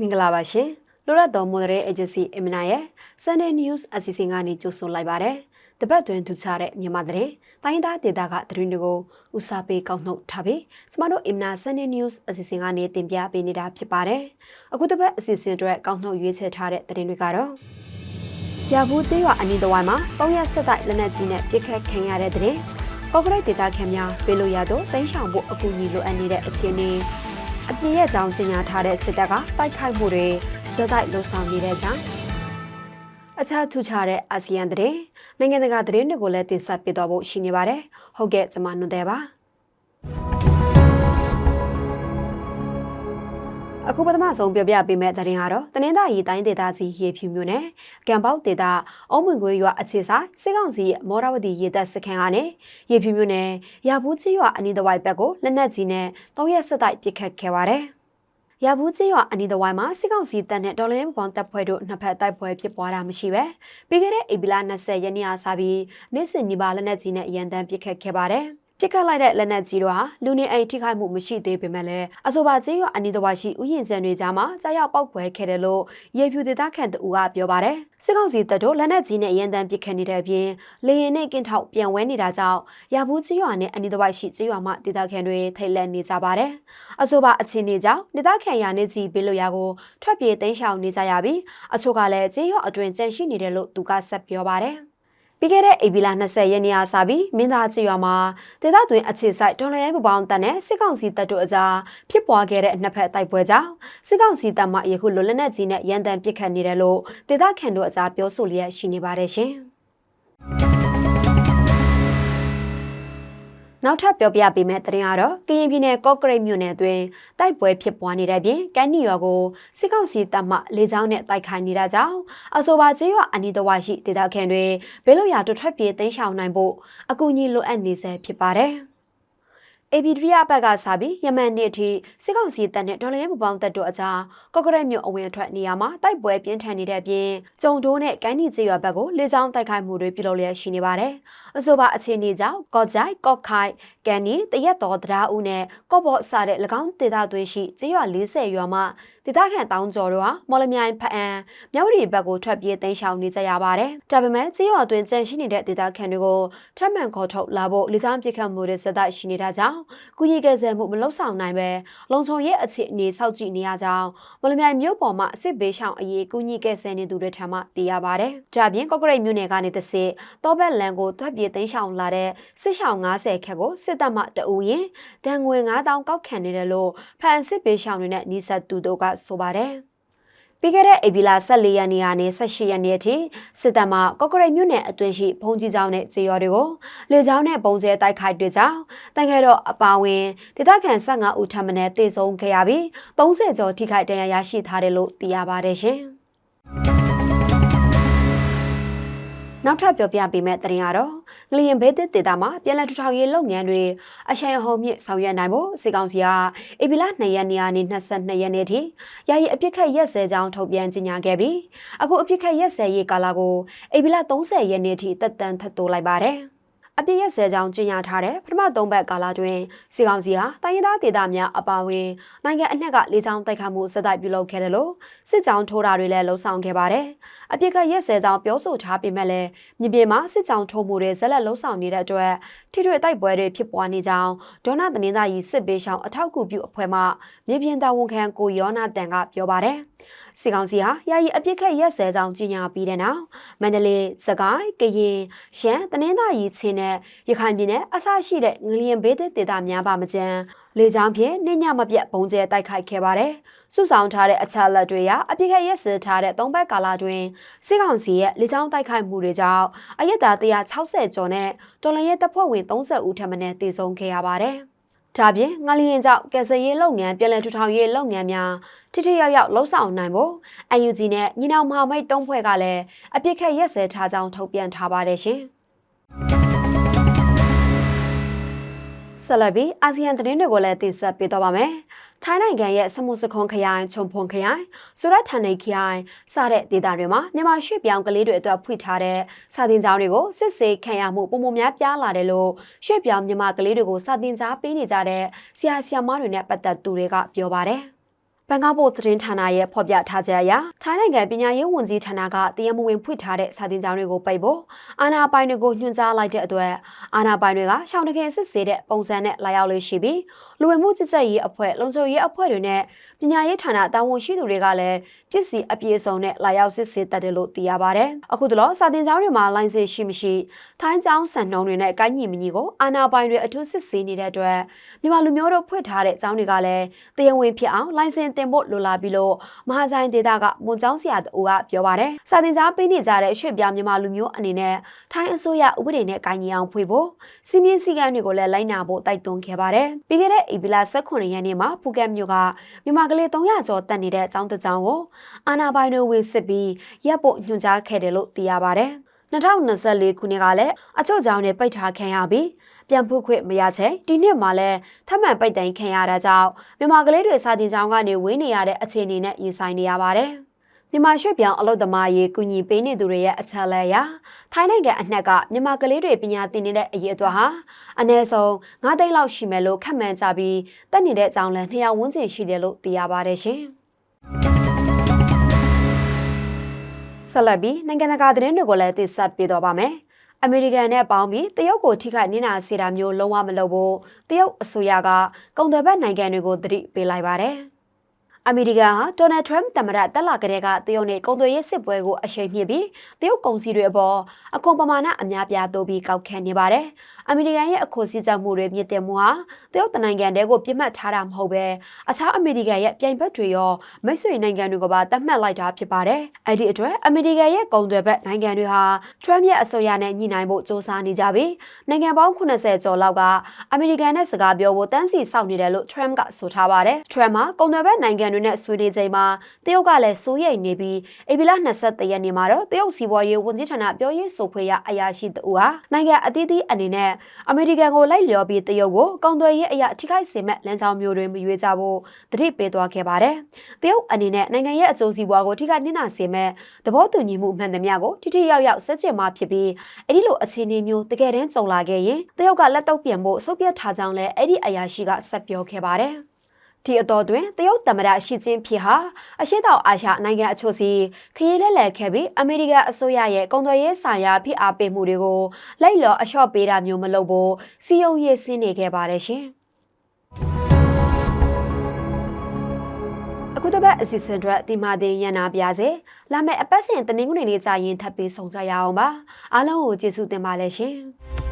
မင်္ဂလာပါရှင်လိုရတ်တော် Moderate Agency အမနာရဲ့ Sunday News အစီအစဉ်ကနေကြိုဆိုလိုက်ပါတယ်တပတ်တွင်ထူခြားတဲ့မြန်မာသတင်းတိုင်းသားဒေသကသတင်းတွေကိုဦးစားပေးကောက်နှုတ်ထားပြီးကျမတို့အမနာ Sunday News အစီအစဉ်ကနေတင်ပြပေးနေတာဖြစ်ပါတယ်အခုတစ်ပတ်အစီအစဉ်အတွက်ကောက်နှုတ်ရွေးချယ်ထားတဲ့သတင်းတွေကတော့ရဘူးကျေးရွာအနီးတစ်ဝိုင်းမှာတောင်းရဆက်တိုက်လက်နက်ကြီးနဲ့ပစ်ခတ်ခံရတဲ့တဲ့ကော့ကရိတ်ဒေသခံများပေးလို့ရတော့တိုင်းဆောင်ဖို့အကူအညီလိုအပ်နေတဲ့အခြေအနေ အပြည့်ရဲ့ကြောင်းကြီးညာထားတဲ့စစ်တပ်ကတိုက်ခိုက်မှုတွေဇက်တိုက်လှုံ့ဆော်နေတဲ့ကြောင်းအခြားထူးခြားတဲ့အာဆီယံတဲ့နိုင်ငံတကာသတင်းတွေကိုလည်းတင်ဆက်ပေးတော့ဖို့ရှိနေပါတယ်။ဟုတ်ကဲ့ကျွန်မနွန်တယ်ပါ။ အခုပထမဆုံးပြောပြပေးမယ့်သတင်းကတော့တနင်္သာရီတိုင်းဒေသကြီးရေဖြူမြို့နယ်ကံပေါက်ဒေသအုံးမွင်ခွေရွာအခြေဆိုင်စစ်ကောင်စီရဲ့မောရဝတီရေတပ်စခန်းကနေရေဖြူမြို့နယ်ရာဘူးချရွာအနီးတစ်ဝိုက်ဘက်ကိုလက်နက်ကြီးနဲ့၃ရက်ဆက်တိုက်ပစ်ခတ်ခဲ့ပါတယ်။ရဘူးကျေးရွာအနီးတစ်ဝိုင်းမှာစစ်ကောင်စီတပ်နဲ့ဒေါ်လင်းဘောင်တပ်ဖွဲ့တို့နှစ်ဖက်တိုက်ပွဲဖြစ်ပွားတာမရှိပဲပြီးခဲ့တဲ့ဧပြီလ20ရက်နေ့အားစပြီးနေ့စဉ်ညီပါလက်နက်ကြီးနဲ့အရန်တမ်းပစ်ခတ်ခဲ့ပါတယ်။ ပြစ်ခတ်လိုက်တဲ့လက်နက်ကြီးတို့ဟာလူနေအိမ်ထိခိုက်မှုမရှိသေးပေမဲ့လည်းအဆိုပါကျေးရွာအနီးတစ်ဝိုက်ရှိဥယျာဉ်ကျန်တွေကြားမှာကြားရောက်ပောက်ပွဲခဲ့တယ်လို့ရေဖြူဒေသခံတူကပြောပါတယ်။စစ်ကောင်စီတပ်တို့လက်နက်ကြီးနဲ့ရန်တမ်းပစ်ခတ်နေတဲ့အပြင်လေရင်နဲ့ကင်းထောက်ပြန်ဝဲနေတာကြောင့်ရဘူးကျေးရွာနဲ့အနီးတစ်ဝိုက်ရှိကျေးရွာမှာဒေသခံတွေထိတ်လန့်နေကြပါတယ်။အဆိုပါအခြေအနေကြောင့်ဒေသခံရာနေကြီးဘေးလို့ရကိုထွက်ပြေးတိမ်းရှောင်နေကြရပြီးအချို့ကလည်းကျေးရွာအတွင်ကြန့်ရှိနေတယ်လို့သူကဆက်ပြောပါတယ်။ ပြီးခဲ့တဲ့ဧပြီလ20ရက်နေ့အားစပြီးမင်းသားချရွာမှာဒေသတွင်အခြေစိုက်ဒေါ်လာရဲပပောင်းတပ်နဲ့စစ်ကောင်စီတပ်တို့အကြားဖြစ်ပွားခဲ့တဲ့နှစ်ဖက်တိုက်ပွဲကြောင့်စစ်ကောင်စီတပ်မှယခုလိုလက်နက်ကြီးနဲ့ရန်တမ်းပစ်ခတ်နေတယ်လို့ဒေသခံတို့အကြားပြောဆိုလျက်ရှိနေပါတယ်ရှင်။ နောက်ထပ်ပြောပြပေးမယ့်သတင်းကတော့ကရင်ပြည်နယ်ကော့ကရိတ်မြို့နယ်အတွင်းတိုက်ပွဲဖြစ်ပွားနေတဲ့ပြင်ကမ်းနီရွာကိုစစ်ကောင်စီတပ်မှလေကြောင်းနဲ့တိုက်ခိုက်နေတာကြောင့်အဆိုပါကျေးရွာအနီးတစ်ဝိုက်ရှိဒေသခံတွေဘေးလွတ်ရာတွထွက်ပြေးတိမ်းရှောင်နိုင်ဖို့အကူအညီလိုအပ်နေဆဲဖြစ်ပါတယ်။ အေဘီဒရီယာဘက်ကစားပြီးယမန်နေ့အထိစစ်ကောင်စီတပ်နဲ့ဒေါ်လာရဲပူပေါင်းတပ်တို့အကြားကော့ကရက်မြို့အဝင်အထွက်နေရာမှာတိုက်ပွဲပြင်းထန်နေတဲ့အပြင်ကျုံတိုးနဲ့ကိုင်းနီကျေးရွာဘက်ကိုလေကြောင်းတိုက်ခိုက်မှုတွေပြုလုပ်လျက်ရှိနေပါတယ်။အဆိုပါအခြေအနေကြောင့်ကော့ကြိုက်ကော့ခိုင် ကန်နီတရက်တော်တရားဦးနဲ့ကော့ဘော့စတဲ့၎င်းဒေသသွေးရှိကျေးရွာ40ရွာမှဒေသခံတောင်းကျော်တို့ဟာမော်လမြိုင်ဖအံမြောက်ရီဘက်ကိုထွက်ပြေးတိမ်းရှောင်နေကြရပါတယ်။ဒါပေမဲ့ကျေးရွာအတွင်းကြန့်ရှိနေတဲ့ဒေသခံတွေကိုထပ်မံခေါ်ထုတ်လာဖို့လေကြောင်းပစ်ခတ်မှုတွေဆက်တိုက်ရှိနေတာကြောင့်ကုကြီးကယ်ဆယ်မှုမလုပ်ဆောင်နိုင်ပဲလုံခြုံရေးအခြေအနေစောင့်ကြည့်နေရကြောင်းမော်လမြိုင်မြို့ပေါ်မှာစစ်ဘေးရှောင်အရေးကုကြီးကယ်ဆယ်နေသူတွေထံမှသိရပါတယ်။ဒါပြင်ကော့ကရိတ်မြို့နယ်ကနေတဆစ်တောဘက်လန်ကိုထွက်ပြေးတိမ်းရှောင်လာတဲ့စစ်ရှောင်90ခက်ကိုစစ်တပ်မှတအူရင်ဒဏ်ငွေ9000ကောက်ခံနေတယ်လို့ဖန်စစ်ဘေးရှောင်တွေနဲ့နီးစပ်သူတို့ကဆိုပါတယ်။ပြီးခဲ့တဲ့ဧပြီလ14ရက်နေ့ကနေ18ရက်နေ့အထိစစ်တပ်မှကော့ကရိတ်မြို့နယ်အတွင်းရှိဘုံကြီးကျောင်းနဲ့ကြေရော်တွေကိုလေကြောင်းနဲ့ပုံကျဲတိုက်ခိုက်တွေကြောင့်တန်ခဲတော့အပါဝင်ဒေသခံ15ဦးထပ်မံတေဆုံးခဲ့ရပြီး30ကျော်ထိခိုက်ဒဏ်ရာရရှိထားတယ်လို့သိရပါတယ်ရှင်။ နောက်ထပ်ပြောပြပေးမယ့်သတင်းကတော့ငလျင်ဘေးသစ်ဒေသမှာပြည်내ထူထောင်ရေးလုပ်ငန်းတွေအရှိန်အဟုန်မြင့်ဆောင်ရွက်နိုင်ဖို့စစ်ကောင်စီကဧပြီလ2ရက်နေ့ကနေ22ရက်နေ့ထိယာယီအပြစ်ခတ်ရက်စဲကြောင်းထုတ်ပြန်ကြေညာခဲ့ပြီးအခုအပြစ်ခတ်ရက်စဲရေးကာလကိုဧပြီလ30ရက်နေ့ထိတက်တန်ထပ်တိုးလိုက်ပါတယ်။ အပြည့်ရဲ့ဆဲကြောင်းကျင်းပထားတဲ့ပထမ၃ပတ်ကာလတွင်စီကောင်စီဟာတိုင်းရင်းသားဒေသများအပါအဝင်နိုင်ငံအနှံ့ကလေကြောင်းတိုက်ခတ်မှုစတိုက်ပြုလုပ်ခဲ့တယ်လို့စစ်ကြောင်းထိုးတာတွေလည်းလှုံ့ဆော်ခဲ့ပါတယ်။အပြည့်ကရက်ဆဲကြောင်းပြောဆိုထားပေမဲ့လည်းမြေပြင်မှာစစ်ကြောင်းထိုးမှုတွေဇက်လက်လှုံ့ဆော်နေတဲ့အတွက်ထိထွေတိုက်ပွဲတွေဖြစ်ပွားနေကြောင်းဒေါနာသတင်းသားကြီးစစ်ပေးရှောင်းအထောက်အကူပြုအဖွဲ့မှမြေပြင်တာဝန်ခံကိုယောနာတန်ကပြောပါတယ်။ စီကောင်စီဟာယာယီအပြစ်ခတ်ရက်စဲကြောင်းကြီးညာပြီးတဲ့နောက်မန္တလေး၊စကိုင်း၊ကရင်၊ရှမ်း၊တနင်္သာရီချင်းနဲ့ရခိုင်ပြည်နယ်အစရှိတဲ့ငလျင်ဘေးသစ်ဒေသများပါမကျန်လေကြောင်းဖြင့်နှိညမပြတ်ပုံကျဲတိုက်ခိုက်ခဲ့ပါတယ်။စုဆောင်ထားတဲ့အချက်လက်တွေအရအပြစ်ခတ်ရက်စဲထားတဲ့သုံးဘက်ကာလတွင်စီကောင်စီရဲ့လေကြောင်းတိုက်ခိုက်မှုတွေကြောင့်အရက်သား160ကျော်နဲ့တော်လရင်တပ်ဖွဲ့ဝင်30ဦးထပ်မံတေဆုံးခဲ့ရပါတယ်။ ဒါပြင်ငလျင်ကြောင့်ကယ်ဆယ်ရေးလုပ်ငန်းပြည်လည်ထူထောင်ရေးလုပ်ငန်းများထိထိရောက်ရောက်လှုပ်ဆောင်နိုင်ဖို့ UNG နဲ့ညီနောင်မဟာမိတ်သုံးဖွဲ့ကလည်းအပြစ်ခတ်ရက်စဲထားကြောင်းထုတ်ပြန်ထားပါတယ်ရှင်။ ဆက်လက်ပြီးအာဆီယံသတင်းတွေကိုလည်းတင်ဆက်ပေးတော့ပါမယ်။ထိုင်းနိုင်ငံရဲ့စမုစခွန်ခရိုင်ချုံဖုန်ခရိုင်စူရတ်ဌာနေခရိုင်စတဲ့ဒေသတွေမှာမြန်မာရွှေ့ပြောင်းကလေးတွေအတွက်ဖွင့်ထားတဲ့စာသင်ကျောင်းတွေကိုစစ်ဆေးခံရမှုပုံမများပြားလာတယ်လို့ရွှေ့ပြောင်းမြန်မာကလေးတွေကိုစာသင်ကြားပေးနေကြတဲ့ဆရာဆရာမတွေနဲ့ပတ်သက်သူတွေကပြောပါတယ်။ ဘန်ကောက်ပို့သတင်းဌာနရဲ့ဖော်ပြထားချက်အရထိုင်းနိုင်ငံပညာရေးဝန်ကြီးဌာနကတရမဝင်ဖွင့်ထားတဲ့စာသင်ကျောင်းတွေကိုပိတ်ဖို့အာဏာပိုင်တွေကိုညွှန်ကြားလိုက်တဲ့အတွက်အာဏာပိုင်တွေကရှောင်းတခင်စစ်ဆေးတဲ့ပုံစံနဲ့လာရောက်လို့ရှိပြီးလူဝင်မှုကြီးကြပ်ရေးအဖွဲ့လုံခြုံရေးအဖွဲ့တွေနဲ့ပညာရေးဌာနတာဝန်ရှိသူတွေကလည်းပြစ်စီအပြည့်စုံနဲ့လာရောက်စစ်ဆေးတတ်တယ်လို့သိရပါတယ်။အခုတလောစာသင်ကျောင်းတွေမှာလိုင်စင်ရှိမရှိထိုင်းကျောင်းစံနှုန်းတွေနဲ့ကိုင်းညီမညီကိုအာဏာပိုင်တွေအထူးစစ်ဆေးနေတဲ့အတွက်မြန်မာလူမျိုးတို့ဖွင့်ထားတဲ့ကျောင်းတွေကလည်းတရားဝင်ဖြစ်အောင်လိုင်စင်တင်ဖို့လိုလာပြီလို့မဟာချိုင်းဒေတာကမွန်ကျောင်းဆရာတူကပြောပါတယ်။စာသင်ကြားပေးနေကြတဲ့ရွှေ့ပြောင်းမြန်မာလူမျိုးအနေနဲ့ထိုင်းအစိုးရဥပဒေနဲ့ကိုင်းညီအောင်ဖွင့်ဖို့စီမင်းစည်းကမ်းတွေကိုလည်းလိုက်နာဖို့တိုက်တွန်းခဲ့ပါတယ်။ပြီးခဲ့တဲ့ဧပြီလ18ရက်နေ့မှာဖူကက်မြို့ကမြန်မာကလေး300ကျော်တက်နေတဲ့ကျောင်းတစ်ကျောင်းကိုအာနာပိုင်တို့ဝင်စစ်ပြီးရပ်ဖို့ညွှန်ကြားခဲ့တယ်လို့သိရပါတယ်။ 2024ခုနှစ်ကလည်းအချို့ကြောင့်နေပိတ်ထားခံရပြီးပြန်ဖွင့်ခွင့်မရချေဒီနှစ်မှာလည်းထပ်မံပိတ်တိုင်ခံရတာကြောင့်မြန်မာကလေးတွေစာတင်ကျောင်းကနေဝင်းနေရတဲ့အခြေအနေနဲ့ရင်ဆိုင်နေရပါတယ်။မြန်မာရွှေ့ပြောင်းအလုပ်သမားရေးကူညီပေးနေသူတွေရဲ့အချက်လက်အရထိုင်းနိုင်ငံအနှက်ကမြန်မာကလေးတွေပညာသင်နေတဲ့အရေးအသွက်ဟာအနည်းဆုံး9သိန်းလောက်ရှိမယ်လို့ခန့်မှန်းကြပြီးတက်နေတဲ့အကြောင်းလည်း200ဝန်းကျင်ရှိတယ်လို့သိရပါတယ်ရှင်။ ဆက်လက်ပြီးနိုင်ငံတကာသတင်းတွေကိုလည်းသိဆက်ပေးတော့ပါမယ်။အမေရိကန်နဲ့ပေါင်းပြီးတရုတ်ကိုထိခိုက်နစ်နာစေတာမျိုးလုံးဝမလုပ်ဖို့တရုတ်အစိုးရကကုန်သွယ်ဘက်နိုင်ငံတွေကိုသတိပေးလိုက်ပါတယ်။အမေရိကန်ဟာဒေါ်နယ်ထရမ့်သမ္မတတက်လာကလေးကတရုတ်နဲ့ကုန်သွယ်ရေးစစ်ပွဲကိုအရှိန်မြင့်ပြီးတရုတ်ကုန်စည်တွေအပေါ်အခွန်ပမာဏအများပြားတိုးပြီးကောက်ခံနေပါတယ်။ အမေရိကန်ရဲ့အခွန်စည်းကြပ်မှုတွေမြင့်တက်မှုဟာတရုတ်နိုင်ငံတဲကိုပြစ်မှတ်ထားတာမဟုတ်ပဲအခြားအမေရိကန်ရဲ့ပြိုင်ဘက်တွေရောမိတ်ဆွေနိုင်ငံတွေကပါတတ်မှတ်လိုက်တာဖြစ်ပါတယ်။အဲ့ဒီအတွက်အမေရိကန်ရဲ့ကုန်သွယ်ဘက်နိုင်ငံတွေဟာထရမ့်ရဲ့အစိုးရနဲ့ညှိနှိုင်းဖို့စ조사နေကြပြီးနိုင်ငံပေါင်း80ကျော်လောက်ကအမေရိကန်နဲ့စကားပြောဖို့တန်းစီစောင့်နေတယ်လို့ထရမ့်ကဆိုထားပါတယ်။ထရမ့်မှာကုန်သွယ်ဘက်နိုင်ငံတွေနဲ့ဆွေးနွေးချိန်မှာတရုတ်ကလည်းစိုးရိမ်နေပြီးဧပြီလ23ရက်နေ့မှာတော့တရုတ်စီးပွားရေးဝန်ကြီးဌာနပြောရေးဆိုခွင့်ရအရာရှိတူဟာနိုင်ငံအသီးသီးအနေနဲ့အမေရိကန်ကိုလိုက်လျော်ပြီးတရုတ်ကိုကုန်သွယ်ရေးအရာထိခိုက်စေမဲ့လမ်းကြောင်းမျိုးတွေမရွေးကြဖို့တတိပေးသွားခဲ့ပါတယ်။တရုတ်အနေနဲ့နိုင်ငံရဲ့အကျိုးစီးပွားကိုထိခိုက်နစ်နာစေမဲ့သဘောတူညီမှုမှန်သမျှကိုထိထိရောက်ရောက်ဆက်ကျင်မှဖြစ်ပြီးအဲ့ဒီလိုအခြေအနေမျိုးတကယ်တမ်းကြုံလာခဲ့ရင်တရုတ်ကလက်တော့ပြန်ဖို့ဆုတ်ပြတ်ထားကြောင်းလည်းအဲ့ဒီအရာရှိကဆက်ပြောခဲ့ပါတယ်။ ဒီအတော်တွင်တရုတ်သမ္မတရှီကျင်းဖီဟာအရှေ့တောင်အာရှနိုင်ငံအချို့စီခရီးလက်လက်ခဲ့ပြီးအမေရိကန်အစိုးရရဲ့ကုန်သွယ်ရေးဆိုင်ရာဖိအားပေးမှုတွေကိုလိုက်လော်အလျှော့ပေးတာမျိုးမလုပ်ဖို့စီယုံရေးဆင်းနေခဲ့ပါတယ်ရှင်။အခုတစ်ပတ်အစီအစဉ်အတွက်ဒီမာတင်ရန်နာပြစေလာမယ့်အပတ်စဉ်တနင်္ဂနွေနေ့ကြာရင်ထပ်ပြီးဆုံကြရအောင်ပါအားလုံးကိုကျေးဇူးတင်ပါတယ်ရှင်။